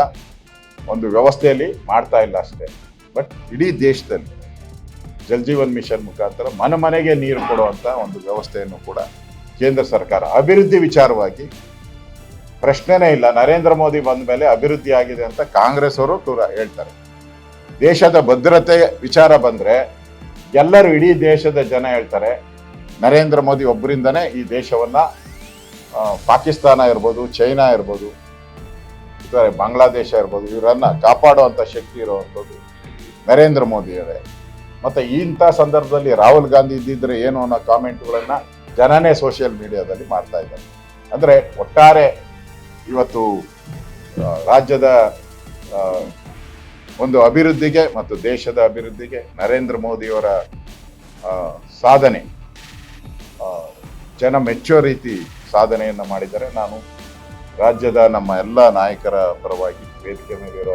ಒಂದು ವ್ಯವಸ್ಥೆಯಲ್ಲಿ ಮಾಡ್ತಾ ಇಲ್ಲ ಅಷ್ಟೇ. ಬಟ್ ಇಡೀ ದೇಶದಲ್ಲಿ ಜಲ್ ಜೀವನ್ ಮಿಷನ್ ಮುಖಾಂತರ ಮನೆ ಮನೆಗೆ ನೀರು ಕೊಡುವಂತ ಒಂದು ವ್ಯವಸ್ಥೆಯನ್ನು ಕೂಡ ಕೇಂದ್ರ ಸರ್ಕಾರ ಅಭಿವೃದ್ಧಿ ವಿಚಾರವಾಗಿ ಪ್ರಶ್ನೆನೇ ಇಲ್ಲ. ನರೇಂದ್ರ ಮೋದಿ ಬಂದ ಮೇಲೆ ಅಭಿವೃದ್ಧಿ ಆಗಿದೆ ಅಂತ ಕಾಂಗ್ರೆಸ್ ಅವರು ಕೂಡ ಹೇಳ್ತಾರೆ. ದೇಶದ ಭದ್ರತೆ ವಿಚಾರ ಬಂದ್ರೆ ಎಲ್ಲರೂ ಇಡೀ ದೇಶದ ಜನ ಹೇಳ್ತಾರೆ, ನರೇಂದ್ರ ಮೋದಿ ಒಬ್ಬರಿಂದನೇ ಈ ದೇಶವನ್ನ ಪಾಕಿಸ್ತಾನ ಇರ್ಬೋದು, ಚೈನಾ ಇರ್ಬೋದು ಬಾಂಗ್ಲಾದೇಶ ಇರ್ಬೋದು, ಇವರನ್ನ ಕಾಪಾಡುವಂಥ ಶಕ್ತಿ ಇರುವಂಥದ್ದು ನರೇಂದ್ರ ಮೋದಿ ಅವರೇ ಮತ್ತೆ ಇಂಥ ಸಂದರ್ಭದಲ್ಲಿ ರಾಹುಲ್ ಗಾಂಧಿ ಇದ್ದಿದ್ರೆ ಏನು ಅನ್ನೋ ಕಾಮೆಂಟ್ಗಳನ್ನ ಜನನೇ ಸೋಷಿಯಲ್ ಮೀಡಿಯಾದಲ್ಲಿ ಮಾಡ್ತಾ ಇದ್ದಾರೆ. ಅಂದ್ರೆ ಒಟ್ಟಾರೆ ಇವತ್ತು ರಾಜ್ಯದ ಒಂದು ಅಭಿವೃದ್ಧಿಗೆ ಮತ್ತು ದೇಶದ ಅಭಿವೃದ್ಧಿಗೆ ನರೇಂದ್ರ ಮೋದಿಯವರ ಸಾಧನೆ ಜನ ಮೆಚ್ಚುವ ರೀತಿ ಸಾಧನೆಯನ್ನು ಮಾಡಿದರೆ ನಾನು ರಾಜ್ಯದ ನಮ್ಮ ಎಲ್ಲ ನಾಯಕರ ಪರವಾಗಿ ವೇದಿಕೆ ಮೇಲಿರೋ